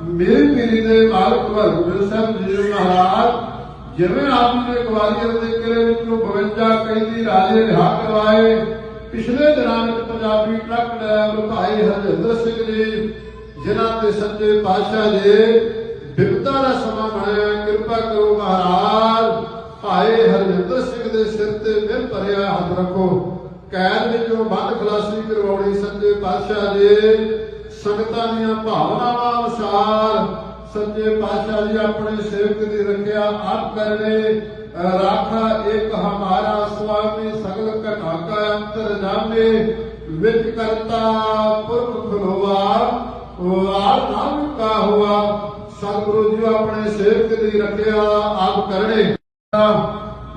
ਮੇਰੇ ਪੀਰੀ ਦੇ ਮਾਲਕ ਭਗਵਤ ਸਾਹਿਬ ਜੀ ਮਹਾਰਾਜ, ਜਿਵੇਂ ਆਪ ਜੀ ਨੇ ਗਵਾਲੀਅਰ ਦੇ ਕਿਲੇ ਵਿੱਚੋਂ 52 ਕੈਦੀ ਰਾਜੇ ਰਿਹਾ ਕਰਵਾਏ, ਪਿਛਲੇ ਦਿਨਾਂ ਵਿੱਚ ਪੰਜਾਬੀ ਟਰੱਕ ਡਰਾਈਵਰ ਭਾਈ ਹਰਜਿੰਦਰ ਸਿੰਘ ਜੀ, ਜਿਨ੍ਹਾਂ ਦੇ ਸੱਚੇ ਪਾਤਸ਼ਾਹ ਜੀ, ਬਿਪਤਾ ਦਾ ਸਮਾਂ ਬਣਿਆ, ਕਿਰਪਾ ਕਰੋ ਮਹਾਰਾਜ, ਭਾਈ ਹਰਜਿੰਦਰ ਸਿੰਘ ਦੇ ਸਿਰ ਤੇ ਮਿਹਰ ਭਰਿਆ ਹੱਥ ਰੱਖੋ। ਕੈਦ ਵਿੱਚੋਂ ਬੰਦ ਖਲਾਸੀ ਕਰਵਾਉਣੀ ਸੱਚੇ ਪਾਤਸ਼ਾਹ ਜੀ ਸੰਗਤਾਂ ਦੀਆਂ ਭਾਵਨਾਵਾਂ ਅਨੁਸਾਰ ਸੱਚੇ ਪਾਤਸ਼ਾਹ ਜੀ ਆਪਣੇ ਸੇਵਕ ਦੀ ਰੱਖਿਆ ਆਪ ਕਰਨੇ ਰਾਖਾ ਇੱਕ ਹਮਾਰਾ, ਸੁਆਮੀ, ਸਗਲ ਘਟਾ ਕਾ ਅੰਤਰ ਜਾਮੇ ਵਿੱਚ ਕਰਤਾ, ਪੁਰਖ ਖਲੋਵਾ ਵਾਰ ਨਾਮ ਕਾ ਹੁਆ। ਸਤਿਗੁਰੂ ਜੀ ਆਪਣੇ ਸੇਵਕ ਦੀ ਰੱਖਿਆ ਆਪ ਕਰਨੇ।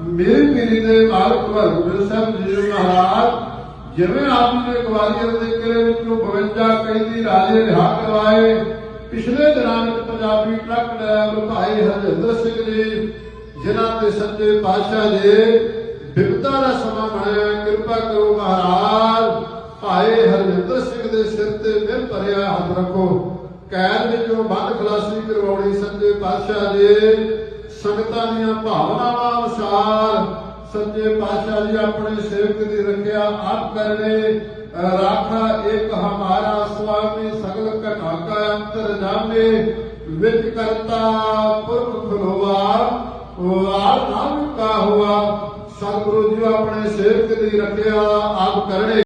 ਮੇਰੇ ਪੀਰੀ ਦੇ ਮਾਲਕ ਭਗਵਤ ਸਾਹਿਬ ਜੀ ਮਹਾਰਾਜ ਜਿਵੇਂ ਆਪ ਨੇ ਗਵਾਲੀਅਰ ਦੇ ਕਿਲੇ ਵਿੱਚੋਂ 52 ਕੈਦੀ ਰਾਜੇ ਰਿਹਾ ਕਰਵਾਏ, ਪਿਛਲੇ ਦਿਨਾਂ ਵਿੱਚ ਪੰਜਾਬੀ ਟਰੱਕ ਡਰਾਈਵਰ ਭਾਈ ਹਰਜਿੰਦਰ ਸਿੰਘ ਜੀ, ਜਿਨ੍ਹਾਂ ਦੇ ਸੱਚੇ ਪਾਤਸ਼ਾਹ ਜੀ, ਬਿਪਤਾ ਦਾ ਸਮਾਂ ਬਣਿਆ, ਕਿਰਪਾ ਕਰੋ ਮਹਾਰਾਜ, ਭਾਈ ਹਰਜਿੰਦਰ ਸਿੰਘ ਦੇ ਸਿਰ ਤੇ ਮਿਹਰ ਭਰਿਆ ਹੱਥ ਰੱਖੋ। ਕੈਦ ਵਿੱਚੋਂ ਬੰਦ ਖਲਾਸੀ ਕਰਵਾਉਣੀ ਸੱਚੇ ਪਾਤਸ਼ਾਹ ਜੀ, ਸੰਗਤਾਂ ਦੀਆਂ ਭਾਵਨਾਵਾਂ ਅਨੁਸਾਰ ਸੱਚੇ ਪਾਤਸ਼ਾਹ ਜੀ ਆਪਣੇ ਸੇਵਕ ਦੀ ਰੱਖਿਆ ਆਪ ਕਰਨੇ ਰਾਖਾ ਇੱਕ ਹਮਾਰਾ ਸੁਆਮੀ ਸਗਲ ਘਟਾ ਕਾ ਅੰਤਰ ਜਾਮੇ ਵਿੱਚ ਕਰਤਾ ਪੁਰਖ ਖਲੋਵਾ ਵਾਰ ਨਾਮ ਕਾ ਹੁਆ। ਸਤਿਗੁਰੂ ਜੀ ਆਪਣੇ ਸੇਵਕ ਦੀ ਰੱਖਿਆ ਆਪ ਕਰਨੇ।